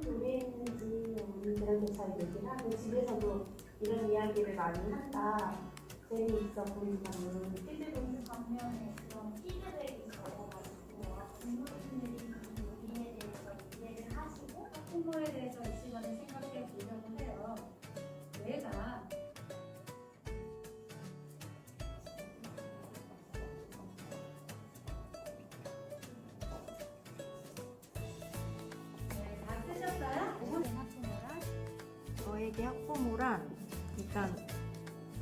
노래 했는지 언니들한테 잘 얘기를 하고 집에서도 이런 이야기를 많이 한다. 재미있어 보이지만은 피드백 반면에 그런 피드백이 적어가지고 아, 부모님들이 그 요리에 대해서 이해를 하시고 학부모에 대해서 이 시간에 생각해 보려고 해요. 저에게 학부모란 일단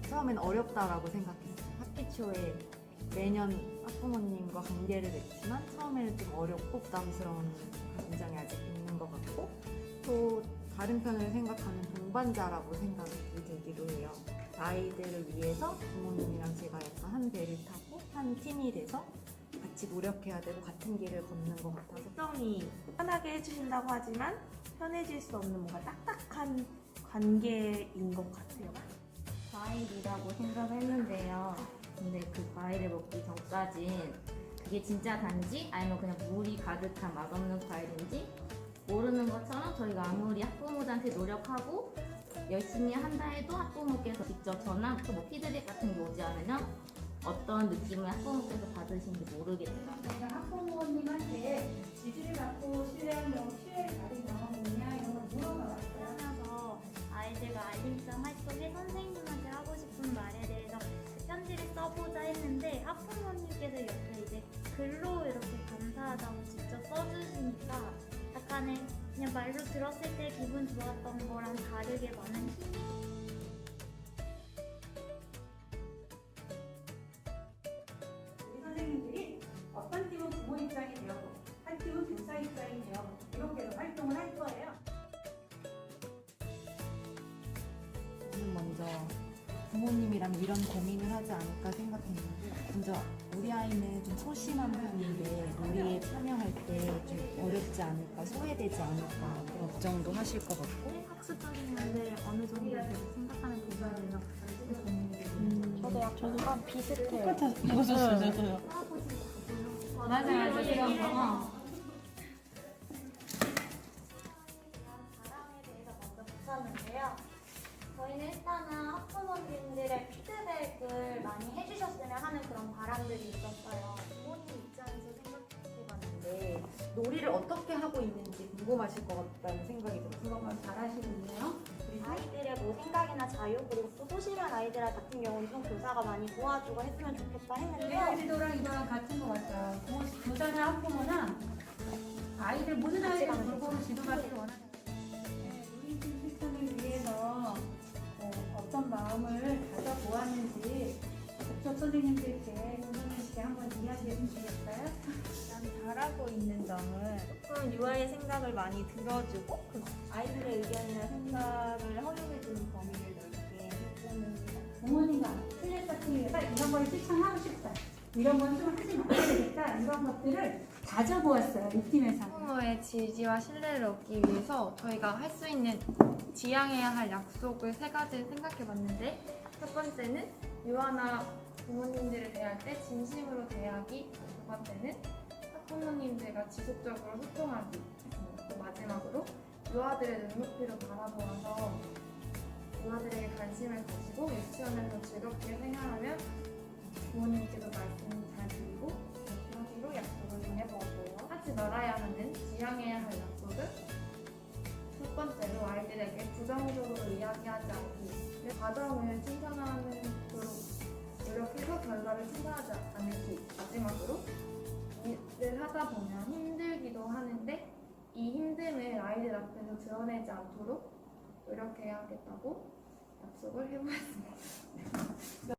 처음엔 어렵다라고 생각했어요. 학기 초에 매년 학부모님과 관계를 맺지만 처음에는 좀 어렵고 부담스러운 감정이 아직 있는 것 같고 또 다른 편을 생각하면 동반자라고 생각이 들기도 해요. 아이들을 위해서 부모님이랑 제가 약간 한 배를 타고 한 팀이 돼서 같이 노력해야 되고 같은 길을 걷는 것 같아서 특성이 편하게 해주신다고 하지만 편해질 수 없는 뭔가 딱딱한 관계인 것 같아요. 과일이라고 생각했는데요. 근데 그 과일을 먹기 전까진 그게 진짜 단지 아니면 그냥 물이 가득한 맛없는 과일인지 모르는 것처럼 저희가 아무리 학부모들한테 노력하고 열심히 한다 해도 학부모께서 직접 전화 뭐 피드백 같은 게 오지 않으면 어떤 느낌을 학부모께서 받으신지 모르겠어요. 내가 학부모님한테 지지를 받고 신뢰한 경우 글로 이렇게 감사하다고 직접 써주시니까 약간의 그냥 말로 들었을 때 기분 좋았던 거랑 다르게 많은 힘이 우리 선생님들이 어떤 팀은 부모 입장이 되었고 한 팀은 교사 입장이 되어 이렇게 활동을 할 거예요. 저는 먼저 부모님이랑 이런 고민을 하지 않을까 생각했는데 먼저 우리 아이는 좀 소심한 편인데 놀이에 참여할 때 좀 어렵지 않을까 소외되지 않을까 걱정도 하실 것 같고. 학습적인 면을 어느 정도 계속 생각하는 부분이라서 저도 약 저도 한 비슷해요. 똑같아 저도 저도요. 맞아요 맞아요. 자랑에 대해서 먼저 붙였는데요. 저희는 일단은 학부모님들의 피드백을 많이 해주셨으면 하는 그런 바람들이 있었어요. 부모님 입장에서 생각해봤는데 놀이를 어떻게 하고 있는지 궁금하실 것 같다는 생각이 들어요 그것만 잘하시는데요. 아이들의 뭐 생각이나 자유 그리고 또 소심한 아이들 같은 경우는 좀 교사가 많이 도와주고 했으면 좋겠다 했는데요. 애들이랑 이거랑 같은 것 같아요. 교- 교사나 학부모나 아이들 모든 아이들 골고루 지도받기를 원하는 네, 노인팀 실천을 위해서 어, 어떤 마음을 가져보았는지 교섭 선생님들께 한번 이야기해 주시겠어요? 일단 잘하고 있는 점은 조금 유아의 생각을 많이 들어주고 그 아이들의 의견이나 생각을 허용해 주는 범위를 넓게 해주는 부모님과 플랫 틀리다 이런 걸 실천하고 싶다. 이런 건 좀 하지 말아야 되겠다. 이런 것들을 가져보았어요. 이 팀에서. 부모의 지지와 신뢰를 얻기 위해서 저희가 할 수 있는 지향해야 할 약속을 세 가지 생각해 봤는데 첫 번째는 유아나 부모님들을 대할 때 진심으로 대하기 두 번째는 학부모님들과 지속적으로 소통하기 또 마지막으로 유아들의 눈높이로 바라보아서 유아들에게 관심을 가지고 유치원에서 즐겁게 생활하면 부모님께도 말씀 잘 드리고 그렇게 하기로 약속을 정해보았고요. 하지 말아야 하는 지향해야 할 약속은 첫 번째로 아이들에게 부정적으로 이야기하지 않기. 그 과정을 칭찬하는 도록 노력해서 결과를 칭찬하지 않기. 마지막으로 일을 하다 보면 힘들기도 하는데 이 힘듦을 아이들 앞에서 드러내지 않도록 노력해야 하겠다고 약속을 해보았습니다.